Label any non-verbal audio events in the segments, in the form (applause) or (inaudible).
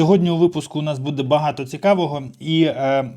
Сьогодні у випуску у нас буде багато цікавого, і, е,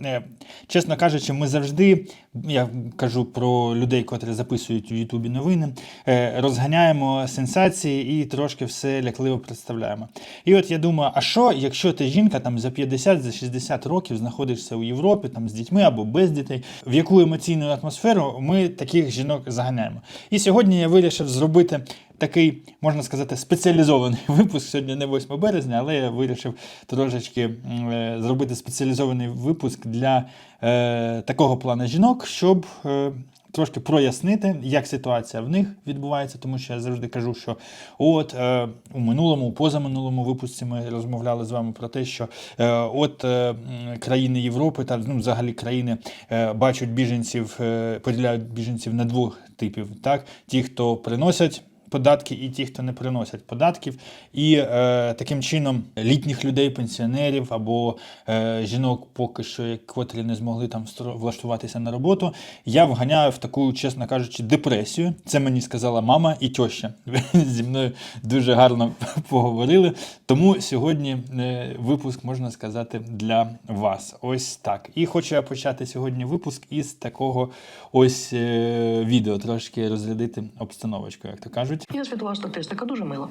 е, чесно кажучи, ми завжди, я кажу про людей, котрі записують у Ютубі новини, е, розганяємо сенсації і трошки все лякливо представляємо. І от я думаю, а що, якщо ти жінка там за 50, за 60 років знаходишся у Європі там з дітьми або без дітей, в яку емоційну атмосферу ми таких жінок заганяємо? І сьогодні я вирішив зробити такий, можна сказати, спеціалізований (laughs) випуск. Сьогодні не 8 березня, але я вирішив трошечки е, зробити спеціалізований випуск для е, такого плану жінок, щоб. Е, Трошки прояснити, як ситуація в них відбувається, тому що я завжди кажу, що от е, у минулому, у позаминулому випуску ми розмовляли з вами про те, що е, от е, країни Європи та ну, взагалі країни е, бачать біженців, е, поділяють біженців на двох типів: так, ті, хто приносять податки, і ті, хто не приносять податків, і е, таким чином літніх людей, пенсіонерів або е, жінок, поки що, котрі не змогли там влаштуватися на роботу, я вганяю в таку, чесно кажучи, депресію. Це мені сказала мама і тьоща. (laughs) Зі мною дуже гарно (laughs) поговорили. Тому сьогодні е, випуск можна сказати для вас. Ось так. І хочу я почати сьогодні випуск із такого ось е, відео, трошки розрядити обстановочку, як то кажуть. Є світова статистика дуже мила.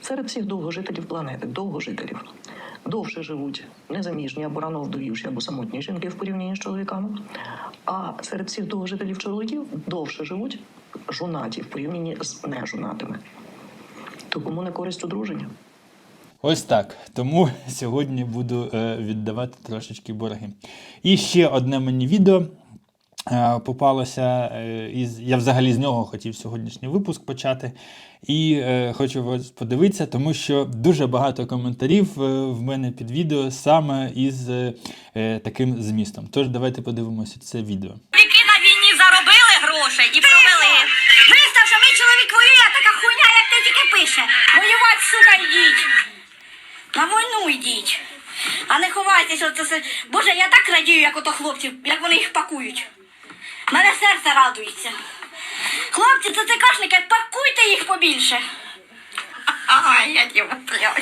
Серед всіх довгожителів планети, довгожителів, довше живуть незаміжні або рано вдовівші, або самотні жінки в порівнянні з чоловіками. А серед всіх довгожителів чоловіків довше живуть жонаті в порівнянні з нежонатими. То кому не користь одруження? Ось так. Тому сьогодні буду е, віддавати трошечки борги. І ще одне мені відео. Е, Попалося е, із. Я взагалі з нього хотів сьогоднішній випуск почати. І е, хочу вас подивитися, тому що дуже багато коментарів в мене під відео саме із таким змістом. Тож давайте подивимося це відео. Чоловіки на війні заробили грошей і провели. Вистав, що мій чоловік воює, така хуйня, як ти тільки пише. Воювати, сука, йдіть. На війну йдіть. А не ховайтеся. Боже, я так радію, як ото хлопців, як вони їх пакують. Серце радується. Хлопці, це цикашники, пакуйте їх побільше. Ай, я дівчинка.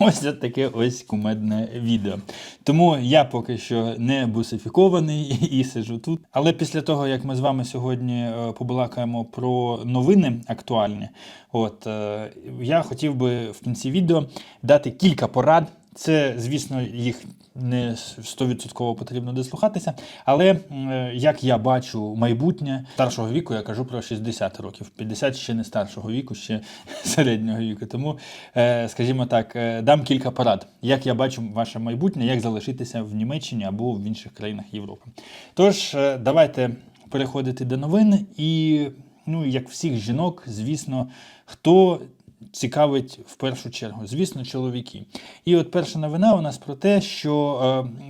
Ось от таке ось кумедне відео. Тому я поки що не бусифікований і сижу тут. Але після того, як ми з вами сьогодні е, побалакаємо про новини актуальні, от е, я хотів би в кінці відео дати кілька порад. Це, звісно, їх не 100% потрібно дослухатися. Але е, як я бачу майбутнє старшого віку, я кажу про 60 років, 50 ще не старшого віку, ще (laughs) середнього віку. Тому, е, скажімо так, е, дам кілька порад, як я бачу ваше майбутнє, як залишитися в Німеччині або в інших країнах Європи. Тож, давайте переходити до новин. І, ну, як всіх жінок, звісно, хто цікавить в першу чергу, звісно, чоловіки. І от перша новина у нас про те, що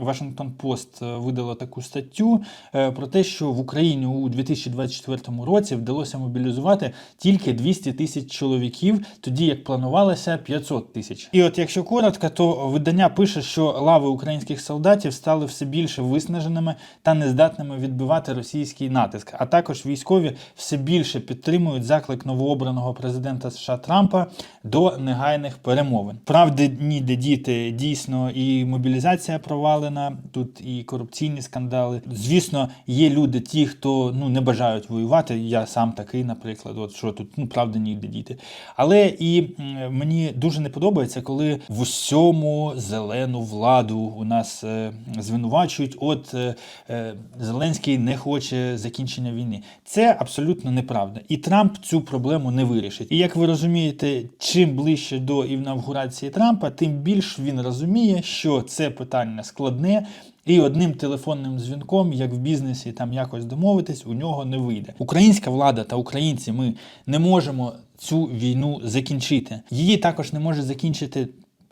е, Washington Post е, таку статтю е, про те, що в Україні у 2024 році вдалося мобілізувати тільки 200 тисяч чоловіків, тоді як планувалося 500 тисяч. І от якщо коротко, то видання пише, що лави українських солдатів стали все більше виснаженими та нездатними відбивати російський натиск. А також військові все більше підтримують заклик новообраного президента США Трампа до негайних перемовин. Правди ніде діти дійсно і мобілізація провалена, тут і корупційні скандали. Звісно, є люди, ті, хто ну не бажають воювати. Я сам такий, наприклад, от що тут ну правда ніде діти. Але і мені дуже не подобається, коли в усьому зелену владу у нас е, звинувачують. От е, е, Зеленський не хоче закінчення війни. Це абсолютно неправда. І Трамп цю проблему не вирішить. І як ви розумієте, чим ближче до інавгурації Трампа, тим більш він розуміє, що це питання складне. І одним телефонним дзвінком, як в бізнесі, там якось домовитись, у нього не вийде. Українська влада та українці ми не можемо цю війну закінчити. Її також не може закінчити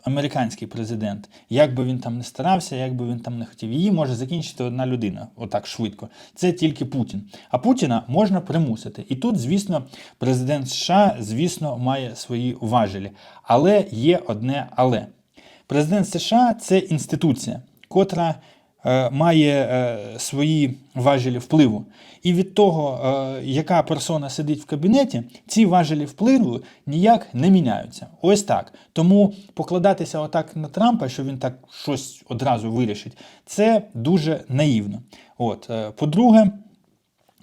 американський президент. Як би він там не старався, як би він там не хотів, її може закінчити одна людина, отак швидко. Це тільки Путін. А Путіна можна примусити. І тут, звісно, президент США, звісно, має свої важелі. Але є одне але. Президент США це інституція, котра має е, свої важелі впливу. І від того, е, яка персона сидить в кабінеті, ці важелі впливу ніяк не міняються. Ось так. Тому покладатися отак на Трампа, що він так щось одразу вирішить, це дуже наївно. От, е, по-друге,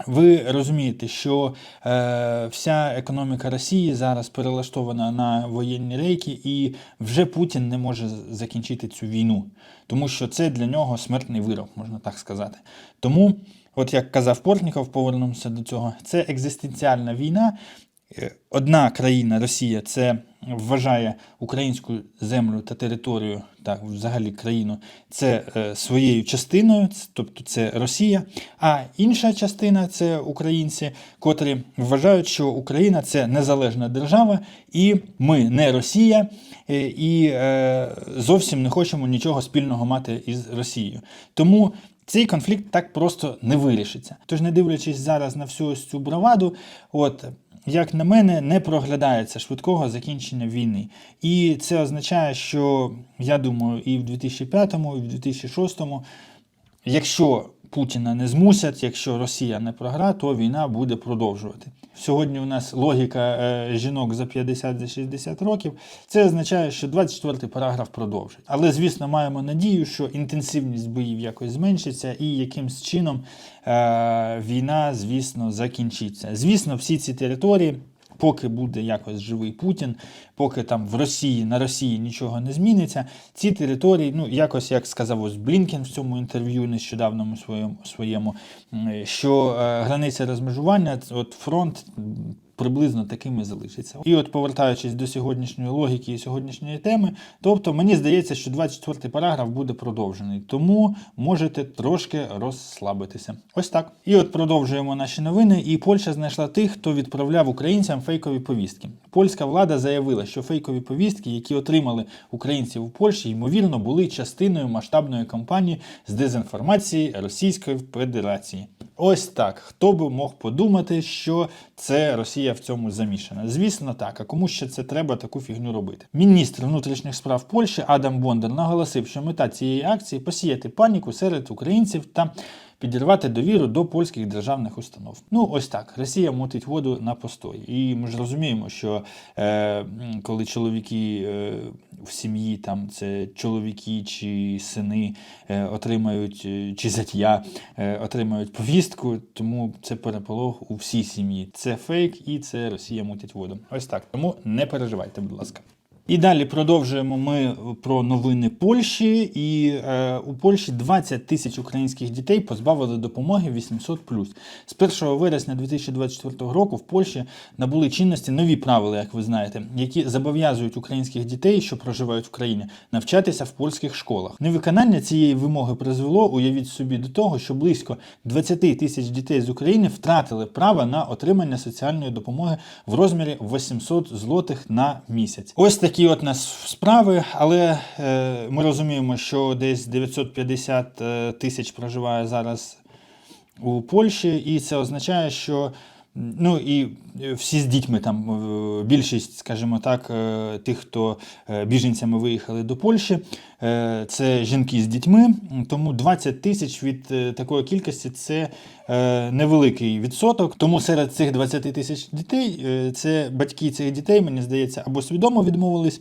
ви розумієте, що е, вся економіка Росії зараз перелаштована на воєнні рейки, і вже Путін не може закінчити цю війну, тому що це для нього смертний вирок, можна так сказати. Тому, от як казав Портніков, повернемося до цього, це екзистенціальна війна. Е, Одна країна, Росія, це вважає українську землю та територію, так, взагалі країну, це е, своєю частиною, тобто це Росія. А інша частина це українці, котрі вважають, що Україна це незалежна держава, і ми не Росія, е, і зовсім не хочемо нічого спільного мати із Росією. Тому цей конфлікт так просто не вирішиться. Тож, не дивлячись зараз на всю ось цю браваду, от як на мене, не проглядається швидкого закінчення війни. І це означає, що я думаю, і в 2005-му, і в 2006-му, якщо Путіна не змусять, якщо Росія не програ, то війна буде продовжувати. Сьогодні у нас логіка е, жінок за 50 за 60 років. Це означає, що 24-й параграф продовжить. Але, звісно, маємо надію, що інтенсивність боїв якось зменшиться і якимсь чином е, війна, звісно, закінчиться. Звісно, всі ці території. Поки буде якось живий Путін, поки там в Росії на Росії нічого не зміниться, ці території, ну якось як сказав ось Блінкен в цьому інтерв'ю нещодавному своєму своєму, що е, границя розмежування, от фронт приблизно таким і залишиться. І от повертаючись до сьогоднішньої логіки і сьогоднішньої теми, тобто мені здається, що 24-й параграф буде продовжений, тому можете трошки розслабитися. Ось так. І от продовжуємо наші новини. І Польща знайшла тих, хто відправляв українцям фейкові повістки. Польська влада заявила, що фейкові повістки, які отримали українці у Польщі, ймовірно, були частиною масштабної кампанії з дезінформації Російської Федерації. Ось так. Хто би мог подумати, що це Росія в цьому замішана? Звісно, так. А кому ще це треба таку фігню робити? Міністр внутрішніх справ Польщі Адам Бондар наголосив, що мета цієї акції посіяти паніку серед українців та підірвати довіру до польських державних установ. Ну, ось так. Росія мутить воду на постой. І ми ж розуміємо, що е, коли чоловіки е, в сім'ї, там це чоловіки чи сини е, отримають, е, чи зятя е, отримають повістку, тому це переполох у всій сім'ї. Це фейк і це Росія мутить воду. Ось так. Тому не переживайте, будь ласка. І далі продовжуємо ми про новини Польщі. І е, у Польщі 20 тисяч українських дітей позбавили допомоги 800+. З 1 вересня 2024 року в Польщі набули чинності нові правила, як ви знаєте, які зобов'язують українських дітей, що проживають в країні, навчатися в польських школах. Невиконання цієї вимоги призвело, уявіть собі, до того, що близько 20 тисяч дітей з України втратили право на отримання соціальної допомоги в розмірі 800 злотих на місяць. Ось такі от нас справи, але е, ми розуміємо, що десь 950 е, тисяч проживає зараз у Польщі, і це означає, що ну і е, всі з дітьми там е, більшість, скажімо так, е, тих, хто біженцями виїхали до Польщі, це жінки з дітьми. Тому 20 тисяч від такої кількості це невеликий відсоток. Тому серед цих 20 тисяч дітей це батьки цих дітей, мені здається, або свідомо відмовились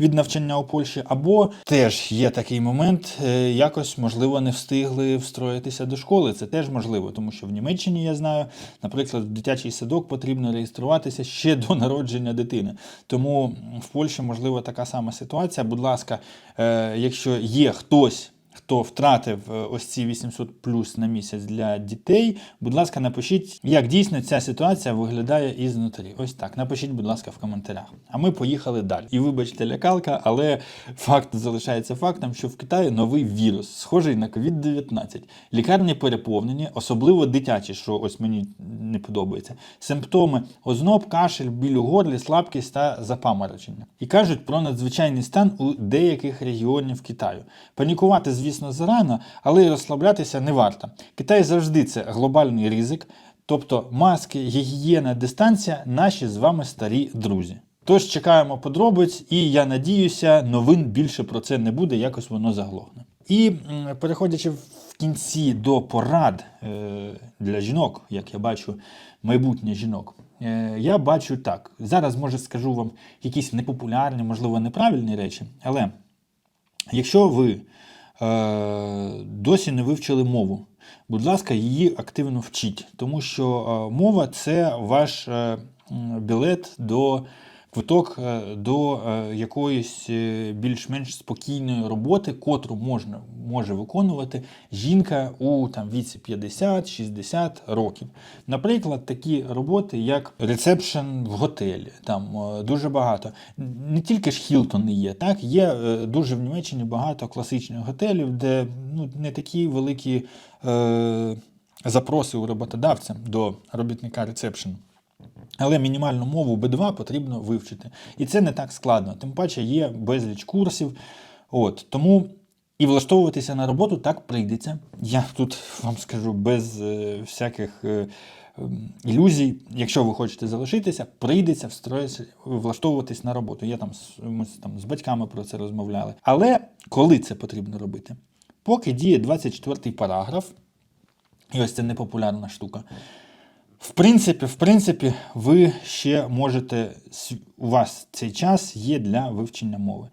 від навчання у Польщі, або теж є такий момент, е, якось можливо не встигли встроїтися до школи. Це теж можливо, тому що в Німеччині я знаю, наприклад, в дитячий садок потрібно реєструватися ще до народження дитини. Тому в Польщі можливо така сама ситуація. Будь ласка, е, якщо є хтось. Хто втратив е, ось ці 800 плюс на місяць для дітей, будь ласка, напишіть, як дійсно ця ситуація виглядає ізнутрі. Ось так. Напишіть, будь ласка, в коментарях. А ми поїхали далі. І вибачте, лякалка, але факт залишається фактом, що в Китаї новий вірус, схожий на COVID-19. Лікарні переповнені, особливо дитячі, що ось мені не подобається. Симптоми озноб, кашель, біль у горлі, слабкість та запаморочення. І кажуть про надзвичайний стан у деяких регіонів Китаю. Панікувати, звісно, зарано, але й розслаблятися не варто. Китай завжди це глобальний ризик, тобто маски, гігієна, дистанція наші з вами старі друзі. Тож чекаємо подробиць, і я надіюся, новин більше про це не буде, якось воно заглохне. І переходячи в кінці до порад е, для жінок, як я бачу, майбутнє жінок. Е, Я бачу так. Зараз, може, скажу вам якісь непопулярні, можливо, неправильні речі, але якщо ви досі не вивчили мову, будь ласка, її активно вчіть, тому що е, мова це ваш е, білет до квиток е, до е, якоїсь е, більш-менш спокійної роботи, котру можна може виконувати жінка у там віці 50-60 років. Наприклад, такі роботи, як ресепшн в готелі, там дуже багато. Не тільки ж Хілтони є, так є дуже в Німеччині багато класичних готелів, де ну не такі великі е, запроси у роботодавця до робітника ресепшн. Але мінімальну мову B2 потрібно вивчити. І це не так складно. Тим паче є безліч курсів. От, тому і влаштовуватися на роботу так прийдеться. Я тут вам скажу без е, всяких е, ілюзій. Якщо ви хочете залишитися, прийдеться влаштовуватись на роботу. Я там ми там з батьками про це розмовляли. Але коли це потрібно робити? Поки діє 24 й параграф, і ось це непопулярна штука. В принципі, в принципі, ви ще можете, у вас цей час є для вивчення мови.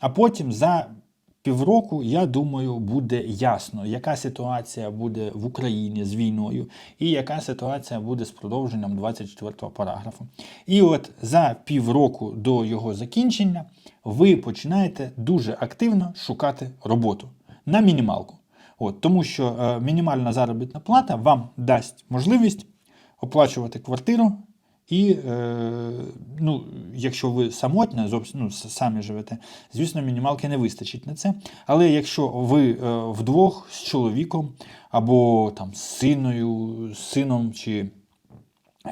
А потім за півроку, я думаю, буде ясно, яка ситуація буде в Україні з війною, і яка ситуація буде з продовженням 24 параграфу. І от за півроку до його закінчення ви починаєте дуже активно шукати роботу на мінімалку. От, тому що е, мінімальна заробітна плата вам дасть можливість оплачувати квартиру. І е, ну, якщо ви самотня, ну, самі живете, звісно, мінімалки не вистачить на це. Але якщо ви е, вдвох з чоловіком або там з синою, з сином чи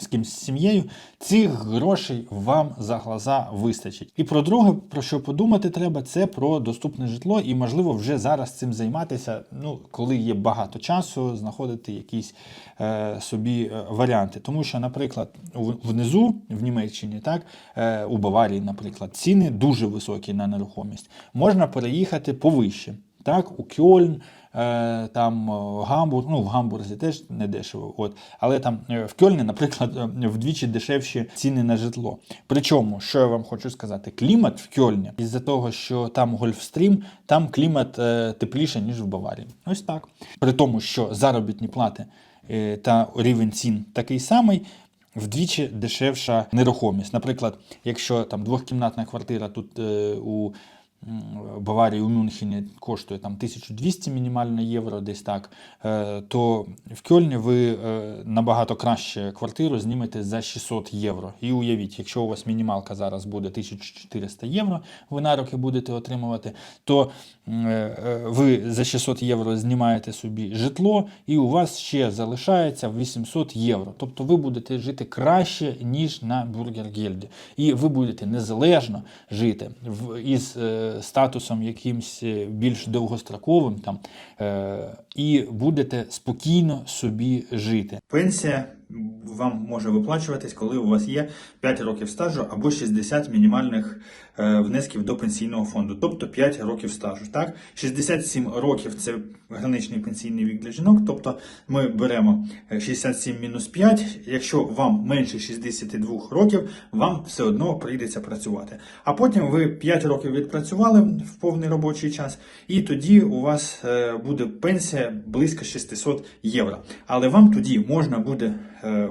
з кимсь сім'єю, цих грошей вам за глаза вистачить. І про друге, про що подумати треба, це про доступне житло, і можливо вже зараз цим займатися. Ну, коли є багато часу, знаходити якісь е, собі е, варіанти. Тому що, наприклад, внизу в Німеччині, так е, у Баварії, наприклад, ціни дуже високі на нерухомість. Можна переїхати повище. Так, у Кьольн, е, там е, Гамбург, ну в Гамбурзі теж не дешево. От, але там е, в Кьольні, (laughs) наприклад, вдвічі дешевші ціни на житло. Причому, що я вам хочу сказати, клімат в Кьольні, із-за того, що там Гольфстрім, там клімат тепліше, ніж в Баварії. Ось так. При тому, що заробітні плати та рівень цін такий самий. Вдвічі дешевша нерухомість. Наприклад, якщо там двохкімнатна квартира тут е, у Баварії у Мюнхені коштує там 1200 мінімально євро, десь так, е, то в Кьольні ви е, набагато краще квартиру знімете за 600 євро. І уявіть, якщо у вас мінімалка зараз буде 1400 євро, ви на роки будете отримувати, то е, ви за 600 євро знімаєте собі житло, і у вас ще залишається 800 євро. Тобто ви будете жити краще, ніж на Бургергельді. І ви будете незалежно жити із статусом якимсь е, більш довгостроковим там, е, і будете спокійно собі жити. Пенсія вам може виплачуватись, коли у вас є 5 років стажу або 60 мінімальних е, внесків до пенсійного фонду, тобто 5 років стажу. Так? 67 років це граничний пенсійний вік для жінок, тобто ми беремо е, 67 мінус 5. Якщо вам менше 62 років, вам все одно прийдеться працювати. А потім ви 5 років відпрацювали в повний робочий час, і тоді у вас е, буде пенсія близько 600 євро. Але вам тоді можна буде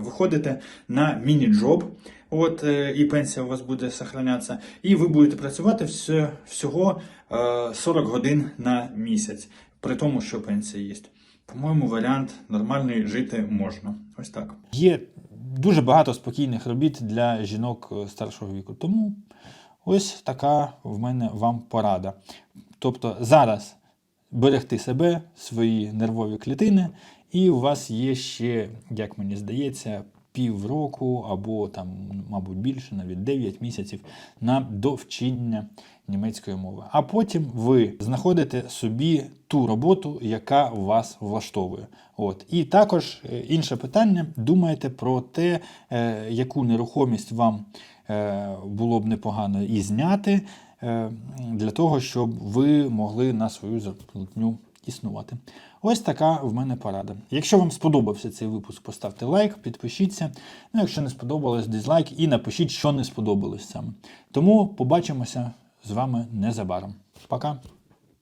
е, виходити на міні-джоб. От е, і пенсія у вас буде сохранятися, і ви будете працювати всього е, 40 годин на місяць, при тому, що пенсія є. По-моєму, варіант нормальний жити можна. Ось так. Є дуже багато спокійних робіт для жінок е, старшого віку. Тому ось така в мене вам порада. Тобто зараз берегти себе, свої нервові клітини, і у вас є ще, як мені здається, півроку або там, мабуть, більше, навіть 9 місяців на довчення німецької мови. А потім ви знаходите собі ту роботу, яка вас влаштовує. От. І також е, інше питання: думайте про те, е, яку нерухомість вам е, було б непогано і зняти. е, для того, щоб ви могли на свою зарплатню існувати. Ось така в мене порада. Якщо вам сподобався цей випуск, поставте лайк, підпишіться. Ну, якщо не сподобалось, дизлайк і напишіть, що не сподобалось саме. Тому побачимося з вами незабаром. Пока!